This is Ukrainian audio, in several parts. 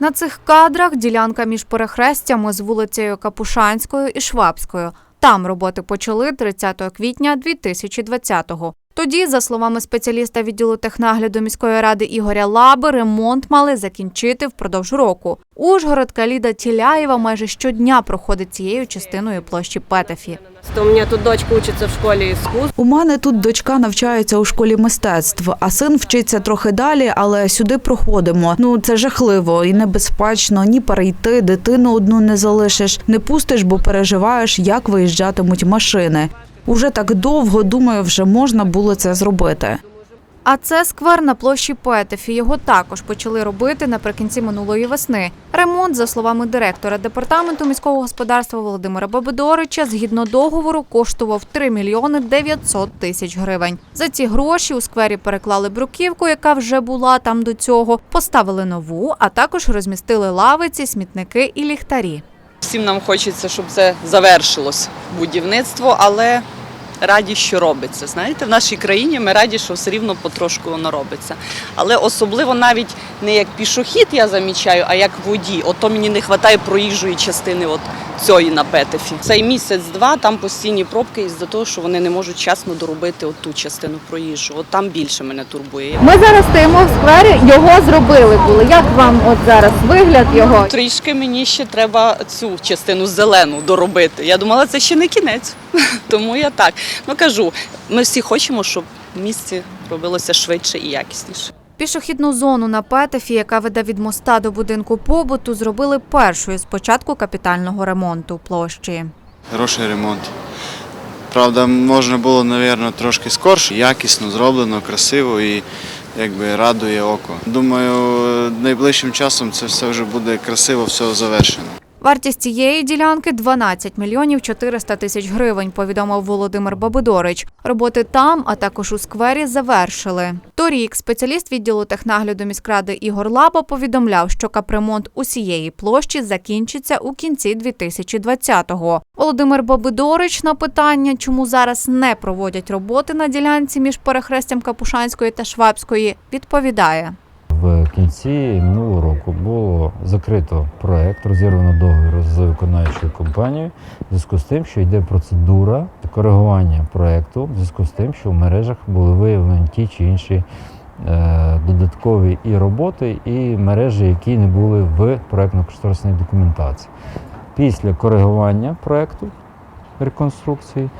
На цих кадрах ділянка між перехрестями з вулицею Капушанською і Швабською. Там роботи почали 30 квітня 2020-го. Тоді, за словами спеціаліста відділу технагляду міської ради Ігоря Лаби, ремонт мали закінчити впродовж року. Ужгородка Ліда Тіляєва майже щодня проходить цією частиною площі Петефі. У мене тут дочка учиться в школі іскусств. У мене тут дочка навчається у школі мистецтв, а син вчиться трохи далі, але сюди проходимо. Ну це жахливо і небезпечно. Ні перейти, дитину одну не залишиш, не пустиш, бо переживаєш, як виїжджатимуть машини. Уже так довго думаю, вже можна було це зробити. А це сквер на площі Петефі. Його також почали робити наприкінці минулої весни. Ремонт, за словами директора департаменту міського господарства Володимира Бабидорича, згідно договору, коштував 3 мільйони 900 тисяч гривень. За ці гроші у сквері переклали бруківку, яка вже була там до цього, поставили нову, а також розмістили лавиці, смітники і ліхтарі. Всім нам хочеться, щоб це завершилось будівництво, але раді, що робиться. Знаєте, в нашій країні ми раді, що все рівно потрошку воно робиться. Але особливо навіть не як пішохід я замічаю, а як водій. Ото мені не вистачає проїжджої частини от цієї на Петефі. Цей місяць-два там постійні пробки із-за того, що вони не можуть часно доробити от ту частину проїжджу. От там більше мене турбує. Ми зараз стоїмо в сквері. Його зробили були. Як вам от зараз вигляд його? Трішки мені ще треба цю частину зелену доробити. Я думала, це ще не кінець. Тому я так. Ну кажу, ми всі хочемо, щоб в місті робилося швидше і якісніше. Пішохідну зону на Петефі, яка веде від моста до будинку побуту, зробили першою з початку капітального ремонту площі. Хороший ремонт. Правда, можна було, мабуть, трошки скорше, якісно зроблено, красиво і якби радує око. Думаю, найближчим часом це все вже буде красиво, все завершено. Вартість цієї ділянки 12 мільйонів 400 тисяч гривень, повідомив Володимир Бабидорич. Роботи там, а також у сквері, завершили. Торік спеціаліст відділу технагляду міськради Ігор Лаба повідомляв, що капремонт усієї площі закінчиться у кінці 2020-го. Володимир Бабидорич на питання, чому зараз не проводять роботи на ділянці між перехрестям Капушанської та Швабської, відповідає. В кінці минулого року було закрито проект, розірвано договір з виконавчою компанією, в зв'язку з тим, що йде процедура коригування проекту, в зв'язку з тим, що в мережах були виявлені ті чи інші е, додаткові і роботи, і мережі, які не були в проектно-кошторисній документації. Після коригування проекту реконструкції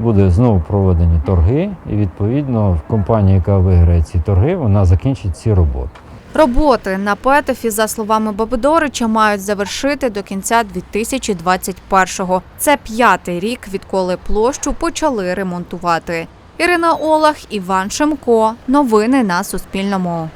буде знову проведені торги, і відповідно компанія, яка виграє ці торги, вона закінчить ці роботи. Роботи на Петефі, за словами Бабидорича, мають завершити до кінця 2021-го. Це п'ятий рік, відколи площу почали ремонтувати. Ірина Олах, Іван Шемко. Новини на Суспільному.